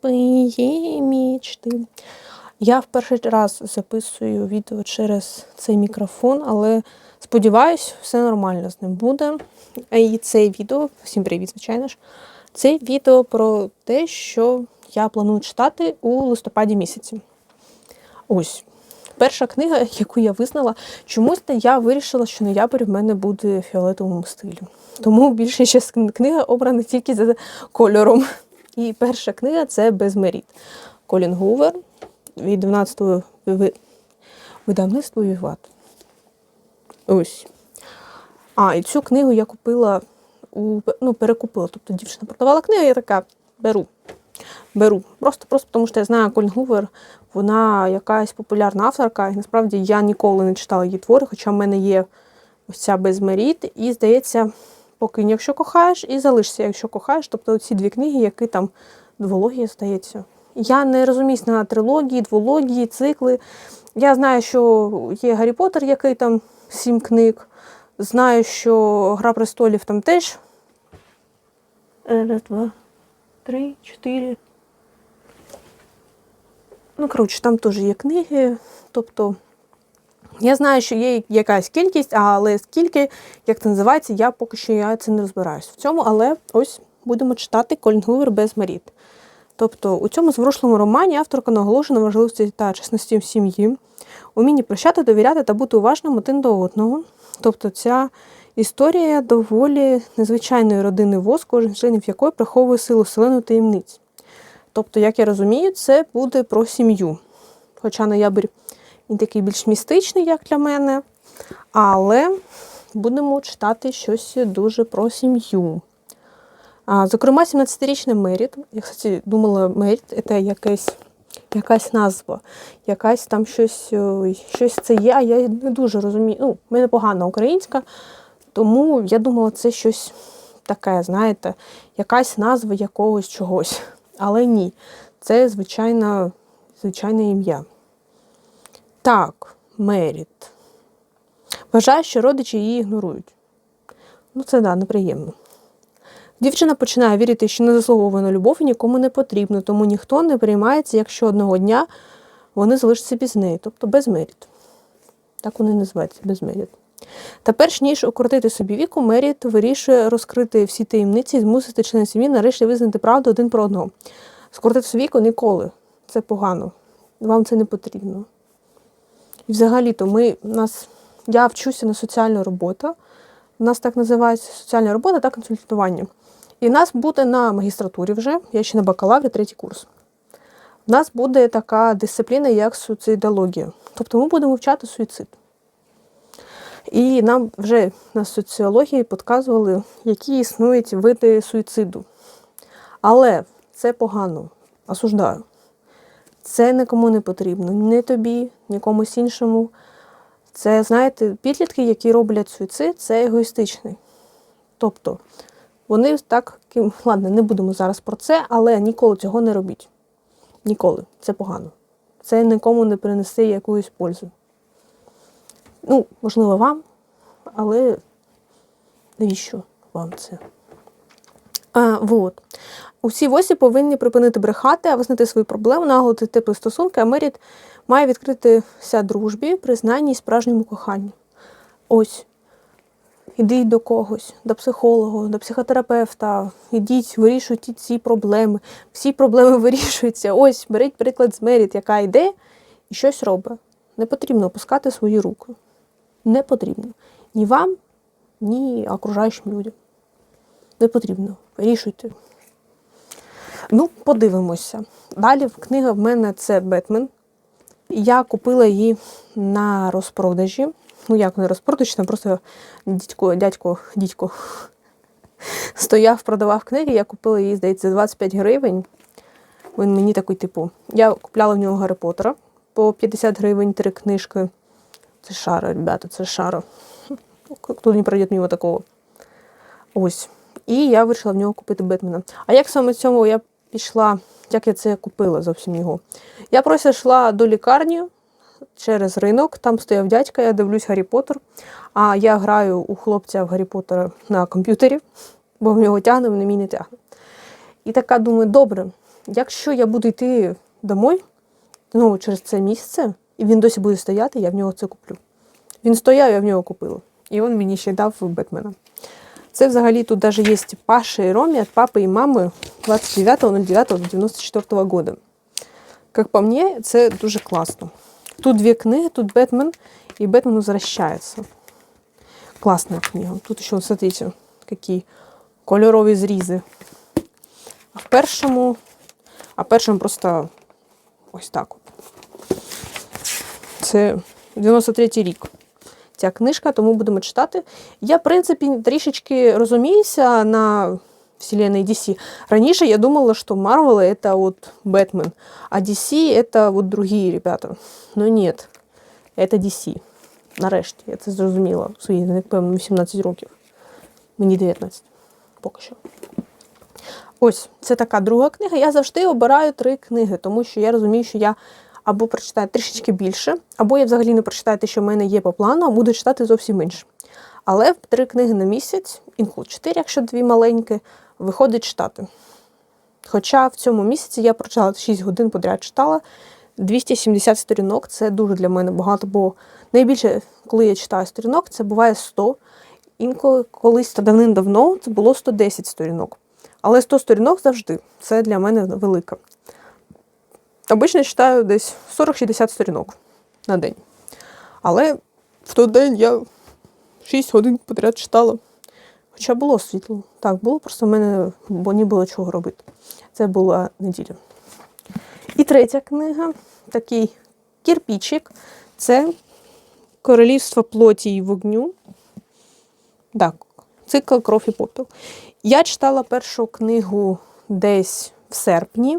слабые мечти. Я в перший раз записую відео через цей мікрофон, але сподіваюсь, все нормально з ним буде. І це відео, всім привіт, звичайно ж. Це відео про те, що я планую читати у листопаді місяці. Ось. Перша книга, яку я визнала, чомусь я вирішила, що ноябрь в мене буде в фіолетовому стилі. Тому більше ще книга обрана тільки за кольором. І перша книга це Безмеріт. Колін Гувер від 12-го видавництва Віват. Ось. А, і цю книгу я купила у ну, перекупила. Тобто дівчина продавала книгу, я така беру. Беру. Просто, просто тому що я знаю Колін Гувер, вона якась популярна авторка, і насправді я ніколи не читала її твори, хоча в мене є ось ця безмеріт. І здається, покинь, якщо кохаєш, і залишся, якщо кохаєш. Тобто ці дві книги, які там двологія, здається. Я не розуміюсь на трилогії, двології, цикли. Я знаю, що є Гаррі Поттер, який там сім книг. Знаю, що Гра престолів там теж. Раз, два, три, чотири. Ну, коротше, там теж є книги. Тобто, я знаю, що є якась кількість, але скільки, як це називається, я поки що я це не розбираюсь в цьому, але ось будемо читати Колін Гувер без Маріт. Тобто, у цьому зворушливому романі авторка наголошена на важливості та чесності в сім'ї, умінні прощати, довіряти та бути уважним один до одного. Тобто, ця історія доволі незвичайної родини ВОЗ, кожен з членів якої приховує силу вселену таємниць. Тобто, як я розумію, це буде про сім'ю. Хоча ноябрь він такий більш містичний, як для мене. Але будемо читати щось дуже про сім'ю. Зокрема, 17-річний Меріт. Я, кстати, думала, Меріт це якась, якась назва, якась там щось, щось це є, а я не дуже розумію. Ну, в мене погана українська, тому я думала, це щось таке, знаєте, якась назва якогось чогось. Але ні, це звичайна, звичайне ім'я. Так, Меріт. Вважаю, що родичі її ігнорують. Ну, це да, неприємно. Дівчина починає вірити, що не заслуговує на любов і нікому не потрібно, тому ніхто не приймається, якщо одного дня вони залишаться без неї, тобто без Меріт. Так вони називаються без Меріт. Та перш ніж укоротити собі віку, Меріт вирішує розкрити всі таємниці і змусити членів сім'ї нарешті визнати правду один про одного. Скоротити собі віку ніколи. Це погано. Вам це не потрібно. І взагалі-то ми нас, я вчуся на соціальну роботу. У нас так називається соціальна робота та консультування. І нас буде на магістратурі вже, я ще на бакалаврі, третій курс. У нас буде така дисципліна, як суїцидологія. Тобто ми будемо вчати суїцид. І нам вже на соціології підказували, які існують види суїциду. Але це погано, осуждаю. Це нікому не потрібно, ні тобі, ні комусь іншому. Це, знаєте, підлітки, які роблять суїцид, це егоїстичний. Тобто, вони так, ладно, не будемо зараз про це, але ніколи цього не робіть. Ніколи. Це погано. Це нікому не принесе якусь пользу. Ну, можливо, вам, але навіщо вам це? А, вот. Усі восі повинні припинити брехати, а визнати свої проблеми, наголосити теплі стосунки, а Меріт має відкритися дружбі, признанні і справжньому коханні. Ось. Ідіть до когось, до психолога, до психотерапевта, ідіть, вирішуйте ці проблеми. Всі проблеми вирішуються. Ось, беріть приклад з Меріт, яка йде і щось робить. Не потрібно опускати свої руки. Не потрібно. Ні вам, ні окружаючим людям. Не потрібно. Вирішуйте. Ну, подивимося. Далі книга в мене це Бетмен. Я купила її на розпродажі. Ну, як не розпродаж, там просто дядько, дядько, дідько стояв, продавав книги. Я купила її, здається, за 25 гривень. Він мені такий, типу, я купляла в нього Гаррі Поттера по 50 гривень три книжки. Це шара, ребята, це шара. Хто не пройде мимо такого. Ось. І я вирішила в нього купити Бетмена. А як саме цьому я пішла, як я це купила зовсім його? Я просто йшла до лікарні через ринок, там стояв дядька, я дивлюсь Гаррі Поттер, а я граю у хлопця в Гаррі Поттера на комп'ютері, бо в нього тягне, в мій не тягне. І така думаю, добре, якщо я буду йти домой, ну, через це місце, і він досі буде стояти, я в нього це куплю. Він стояв, я в нього купила. І він мені ще дав Бетмена. Це взагалі тут даже є Паша і Ромі від папи і мами 29.09.94 года. Як по мені, це дуже класно. Тут дві книги, тут Бетмен і Бетмен возвращається. Класна книга. Тут ще, смотрите, які кольорові зрізи. А в першому, а в першому просто ось так. Це 93-й рік Ця книжка, тому будемо читати. Я, в принципі, трішечки розуміюся на вселенной DC. Раніше я думала, що Marvel это вот Бэтмен, а DC это вот другие ребята. Но нет, это DC. Нарешті, я це зрозуміла в свої, напевно, 18 років. Мені 19. Поки що. Ось, це така друга книга. Я завжди обираю три книги, тому що я розумію, що я або прочитаю трішечки більше, або я взагалі не прочитаю те, що в мене є по плану, а буду читати зовсім інше. Але три книги на місяць, інколи чотири, якщо дві маленькі, виходить читати. Хоча в цьому місяці я прочитала 6 годин подряд читала. 270 сторінок це дуже для мене багато, бо найбільше, коли я читаю сторінок, це буває 100. Інколи колись та давним-давно це було 110 сторінок. Але 100 сторінок завжди. Це для мене велика. Обично читаю десь 40-60 сторінок на день. Але в той день я 6 годин подряд читала. Хоча було світло. Так, було, просто в мене бо не було чого робити. Це була неділя. І третя книга такий кірпічик. Це Королівство плоті і вогню. Так, цикл кров і попіл. Я читала першу книгу десь в серпні,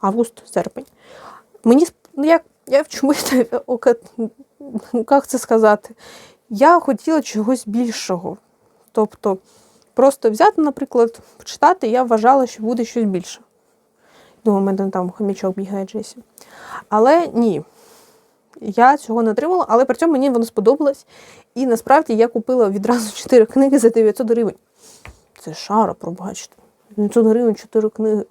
август-серпень. Мені сп- ну, як, я чомусь, як це сказати? Я хотіла чогось більшого. Тобто, просто взяти, наприклад, почитати, я вважала, що буде щось більше. Думаю, у мене там хомячок бігає Джесі. Але ні. Я цього не отримала, але при цьому мені воно сподобалось. І насправді я купила відразу 4 книги за 900 гривень. Це шара, пробачте. 900 гривень 4 книги.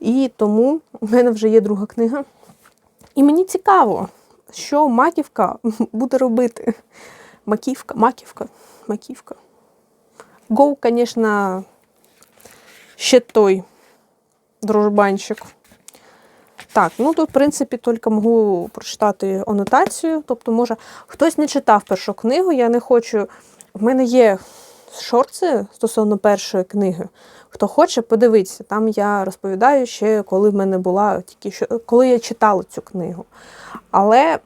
І тому у мене вже є друга книга. І мені цікаво, що маківка буде робити. Маківка, маківка, маківка. Гоу, звісно, ще той дружбанчик. Так, ну тут, в принципі, тільки можу прочитати анотацію. Тобто, може, хтось не читав першу книгу, я не хочу. В мене є шорти стосовно першої книги. Хто хоче, подивитися. Там я розповідаю ще, коли в мене була тільки що, коли я читала цю книгу. Але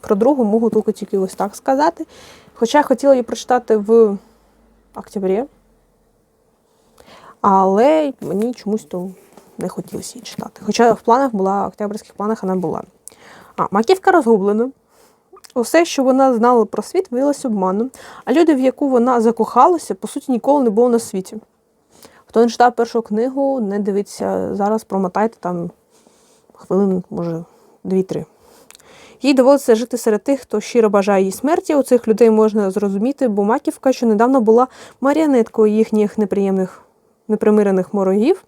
про другу можу тільки тільки ось так сказати. Хоча я хотіла її прочитати в октябрі, але мені чомусь то не хотілося її читати. Хоча в планах була, в октябрьських планах вона була. А, маківка розгублена. Усе, що вона знала про світ, виявилося обманом. А люди, в яку вона закохалася, по суті, ніколи не було на світі. Хто не читав першу книгу, не дивіться зараз, промотайте там хвилин, може, дві-три. Їй доводиться жити серед тих, хто щиро бажає її смерті. У цих людей можна зрозуміти, бо маківка, що недавно була маріонеткою їхніх неприємних непримирених ворогів.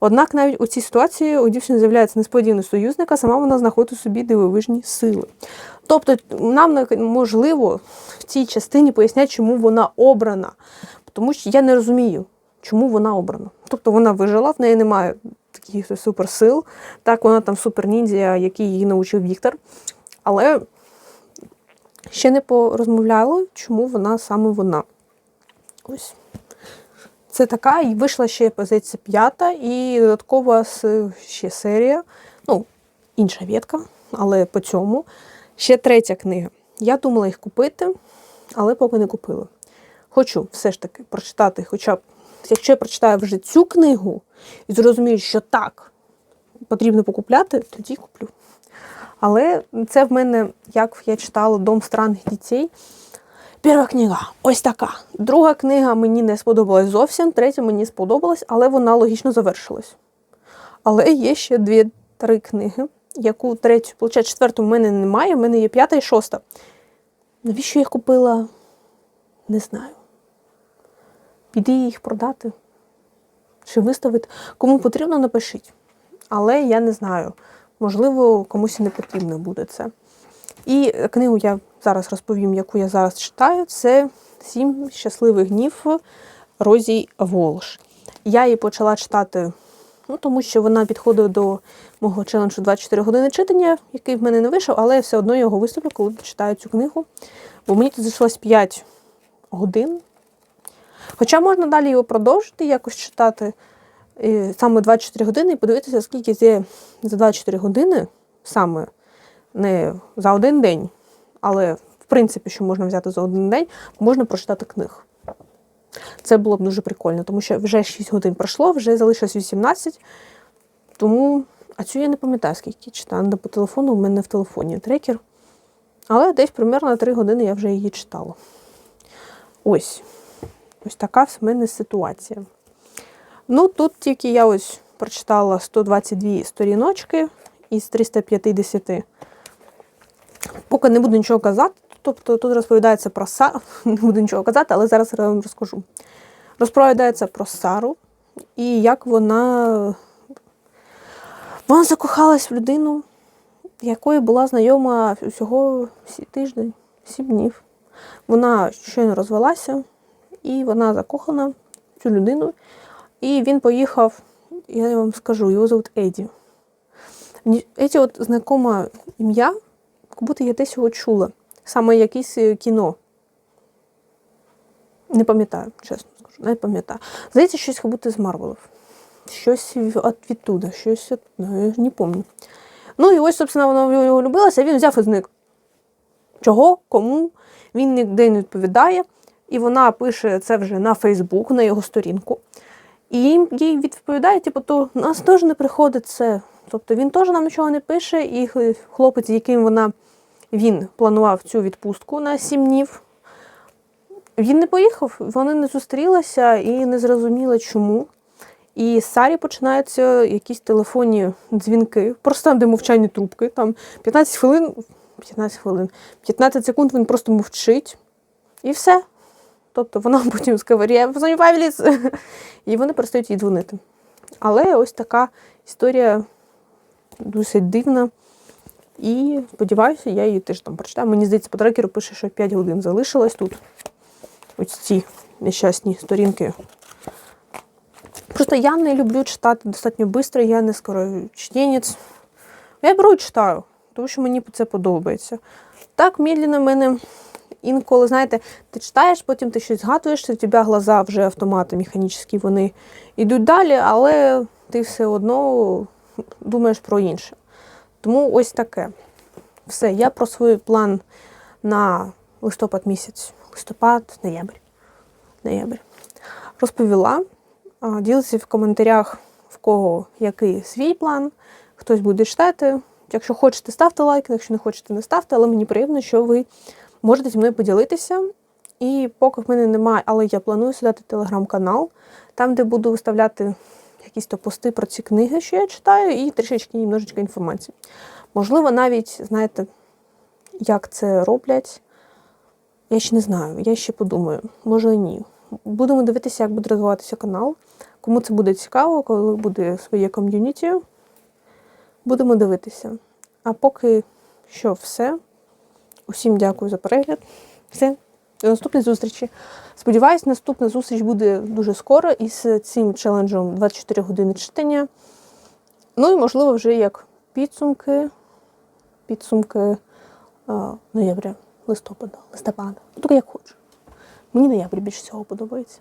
Однак навіть у цій ситуації у дівчини з'являється несподіваний союзник, а сама вона знаходить у собі дивовижні сили. Тобто, нам можливо в цій частині пояснять, чому вона обрана. Тому що я не розумію, чому вона обрана. Тобто вона вижила, в неї немає таких суперсил. Так, вона там суперніндзя, який її навчив Віктор. Але ще не порозмовляли, чому вона саме вона. Ось. Це така, і вийшла ще позиція п'ята, і додаткова ще серія. Ну, інша ветка, але по цьому. Ще третя книга. Я думала їх купити, але поки не купила. Хочу все ж таки прочитати, хоча б, якщо я прочитаю вже цю книгу і зрозумію, що так, потрібно покупляти, тоді куплю. Але це в мене, як я читала Дом странних дітей. Перша книга ось така. Друга книга мені не сподобалась зовсім, третя мені сподобалась, але вона логічно завершилась. Але є ще дві-три книги, яку третю, виходить, четверту в мене немає, в мене є п'ята і шоста. Навіщо я купила? Не знаю. Піди їх продати. чи виставити. Кому потрібно, напишіть. Але я не знаю. Можливо, комусь і не потрібно буде це. І книгу я зараз розповім, яку я зараз читаю. Це Сім щасливих днів Розі Волш. Я її почала читати, ну, тому що вона підходить до мого челенджу 24 години читання, який в мене не вийшов, але я все одно його виступлю, коли читаю цю книгу. Бо мені тут залишилось 5 годин. Хоча можна далі його продовжити, якось читати саме 24 години і подивитися, скільки є за 24 години, саме не за один день, але в принципі, що можна взяти за один день, можна прочитати книг. Це було б дуже прикольно, тому що вже 6 годин пройшло, вже залишилось 18. Тому, а цю я не пам'ятаю, скільки читаю. Надо по телефону, у мене в телефоні трекер. Але десь примерно 3 години я вже її читала. Ось. Ось така в мене ситуація. Ну, тут тільки я ось прочитала 122 сторіночки із 350. Поки не буду нічого казати, тобто тут розповідається про Сару, не буду нічого казати, але зараз я вам розкажу. Розповідається про Сару і як вона, вона закохалась в людину, якою була знайома всього тиждень, сім днів. Вона щойно розвелася, і вона закохана в цю людину. І він поїхав, я вам скажу, його зовут Еді. Еді от знакоме ім'я, як будто я десь його чула. Саме якесь е, кіно. Не пам'ятаю, чесно скажу, не пам'ятаю. Здається, щось як з Марвелів. Щось від- відтуда, щось ну, я не пам'ятаю. Ну і ось, собственно, вона його любилася, він взяв і зник. Чого, кому, він ніде не відповідає. І вона пише це вже на Фейсбук, на його сторінку. І їм їй відповідає, типу, то нас теж не приходить це. Тобто він теж нам нічого не пише, і хлопець, яким вона він планував цю відпустку на сім днів. Він не поїхав, вони не зустрілися і не зрозуміла, чому. І Сарі починаються якісь телефонні дзвінки, просто там, де мовчальні трубки, там 15 хвилин, 15 хвилин, 15 секунд він просто мовчить, і все. Тобто вона потім скаже, я позвоню і вони перестають їй дзвонити. Але ось така історія досить дивна. І сподіваюся, я її теж там прочитаю. Мені здається, по трекеру пише, що 5 годин залишилось тут. Ось ці нещасні сторінки. Просто я не люблю читати достатньо швидко, я не скорочтенець. Я беру і читаю, тому що мені це подобається. Так, медленно мене інколи, знаєте, ти читаєш, потім ти щось згадуєш, у тебе глаза вже автомати механічні, вони йдуть далі, але ти все одно думаєш про інше. Тому ось таке. Все, я про свій план на листопад місяць, листопад, ноябрь. ноябрь. Розповіла. Ділиться в коментарях, в кого який свій план. Хтось буде читати. Якщо хочете, ставте лайк, якщо не хочете, не ставте, але мені приємно, що ви можете зі мною поділитися. І поки в мене немає, але я планую сідати телеграм-канал, там, де буду виставляти якісь то пости про ці книги, що я читаю, і трішечки немножечко інформації. Можливо, навіть, знаєте, як це роблять. Я ще не знаю, я ще подумаю, може ні. Будемо дивитися, як буде розвиватися канал. Кому це буде цікаво, коли буде своє ком'юніті. Будемо дивитися. А поки що все. Усім дякую за перегляд. Все, до наступної зустрічі. Сподіваюсь, наступна зустріч буде дуже скоро із цим челенджем 24 години читання. Ну і, можливо, вже як підсумки, підсумки ноября, листопада, листопада. Ну, так як хочу. Мені ноябрь більше всього подобається.